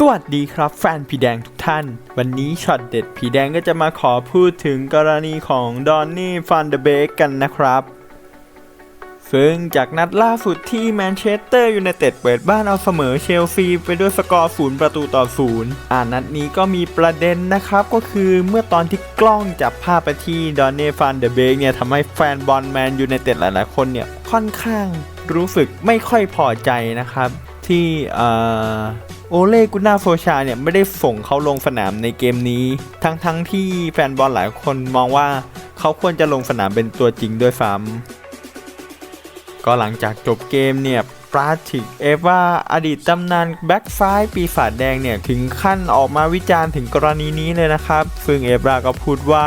สวัสดีครับแฟนผีแดงทุกท่าน วันนี้ช็อตเด็ดผีแดงก็จะมาขอพูดถึงกรณีของดอนนี่ฟันเดเบกกันนะครับ ซึ่งจากนัดล่าสุดที่แมนเชสเตอร์ยูไนเต็ดเปิดบ้านเอาเสมอเชลซีไปด้วยสกอร์ศูนย์ประตูต่อศูนย์อ่านัดนี้ก็มีประเด็นนะครับก็คือเมื่อตอนที่กล้องจับภาพไปที่ดอนนี่ฟันเดเบกเนี่ยทำให้แฟนบอลแมนยูไนเต็ดหลายๆคนเนี่ยค่อนข้างรู้สึกไม่ค่อยพอใจนะครับที่อ่อ โอเล่กุน่าโฟชาเนี่ยไม่ได้ส่งเขาลงสนามในเกมนี้ ทั้งๆทที่แฟนบอลหลายคนมองว่าเขาควรจะลงสนามเป็นตัวจริงด้วยซ้ำก็หลังจากจบเกมเนี่ยปราติกเอวาอดีตตำนานแบ็กซ้ายปีศาจแดงเนี่ยถึงขั้นออกมาวิจารณ์ถึงกรณีนี้เลยนะครับ ซึ่งเอวาก็พูดว่า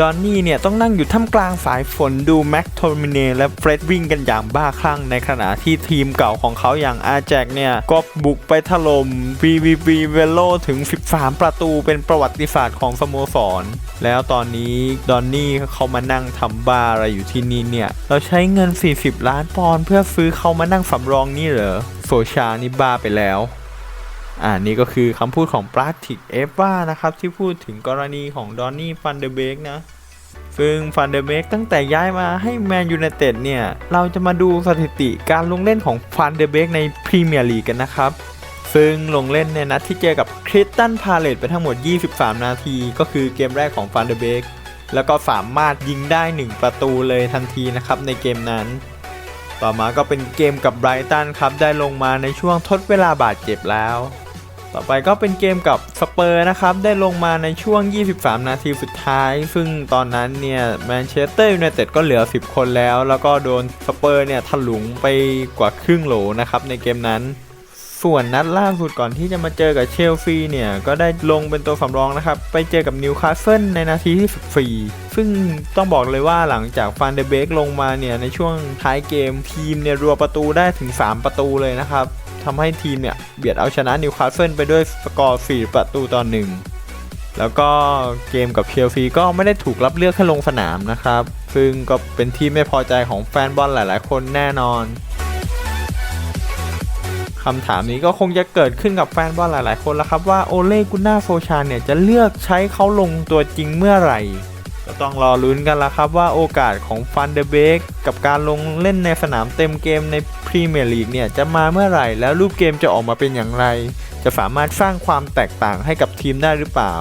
ดอนนี่เนี่ยต้องนั่งอยู่ท่ามกลางสายฝนดูแม็กโทมิเนและเฟรดวิ่งกันอย่างบ้าคลั่งในขณะที่ทีมเก่าของเขาอย่างอาแจกเนี่ย ก็บุกไปถล่ม VVV เวโลถึง 13 ประตูเป็นประวัติศาสตร์ของสโมสร แล้วตอนนี้ดอนนี่เขามานั่งทำบ้าอะไรอยู่ที่นี่เนี่ย เราใช้เงิน 40 ล้านปอนด์เพื่อซื้อเขามานั่งสำรองนี่เหรอโซชานี่บ้าไปแล้ว อ่านี่ก็คือคำพูดของปราติกเอฟว่านะครับ ที่พูดถึงกรณีของดอนนี่ฟันเดเบกนะ ซึ่งฟันเดเบกตั้งแต่ย้ายมาให้แมนยูไนเต็ดเนี่ย เราจะมาดูสถิติการลงเล่นของฟันเดเบกในพรีเมียร์ลีกกันนะครับ ซึ่งลงเล่นในนัดที่เจอกับคริสตันพาเลตไปทั้งหมด 23 นาที ก็คือเกมแรกของฟันเดเบกแล้วก็สามารถยิงได้ 1 ประตูเลยทันทีนะครับในเกมนั้น ต่อมาก็เป็นเกมกับไบรตันครับได้ลงมาในช่วงทดเวลาบาดเจ็บแล้ว ต่อไปก็เป็นเกมกับสเปอร์นะครับได้ลงมาในช่วง 23 นาทีสุดท้าย ซึ่งตอนนั้นเนี่ยแมนเชสเตอร์ยูไนเต็ดก็เหลือ 10 คนแล้ว แล้วก็โดนสเปอร์เนี่ยถลุงไปกว่าครึ่งโหลนะครับในเกมนั้น ส่วนนัดล่าสุดก่อนที่จะมาเจอกับเชลซีเนี่ย ก็ได้ลงเป็นตัวสำรองนะครับ ไปเจอกับนิวคาสเซิลในนาทีที่14ซึ่งต้องบอกเลยว่าหลังจากฟันเดเบกลงมาเนี่ยในช่วงท้ายเกมทีมเนี่ยรัวประตูได้ถึง 3 ประตูเลยนะครับทำให้ทีมเนี่ยเบียดเอาชนะนิวคาสเซิลไปด้วยสกอร์ 4 ประตูต่อหนึ่งแล้วก็เกมกับเชลซีก็ไม่ได้ถูกรับเลือกให้ลงสนามนะครับ ซึ่งก็เป็นที่ไม่พอใจของแฟนบอลหลาย ๆ คนแน่นอน คำถามนี้ก็คงจะเกิดขึ้นกับแฟนบอลหลาย ๆ คนแล้วครับว่าโอเล่กุน่าโฟชานเนี่ยจะเลือกใช้เขาลงตัวจริงเมื่อไหร่ ก็ต้องรอลุ้นกันละครับว่าโอกาสของฟันเดเบกกับการลงเล่นในสนามเต็มเกมในพรีเมียร์ลีกเนี่ยจะมาเมื่อไหร่ แล้วรูปเกมจะออกมาเป็นอย่างไร จะสามารถสร้างความแตกต่างให้กับทีมได้หรือเปล่า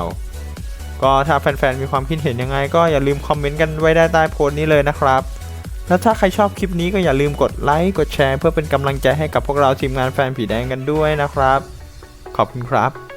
ก็ถ้าแฟน ๆ มีความคิดเห็นยังไง ก็อย่าลืมคอมเมนต์กันไว้ได้ใต้โพสต์นี้เลยนะครับ แล้วถ้าใครชอบคลิปนี้ก็อย่าลืมกดไลค์ กดแชร์ เพื่อเป็นกำลังใจให้กับพวกเราทีมงานแฟนผีแดงกันด้วยนะครับ ขอบคุณครับ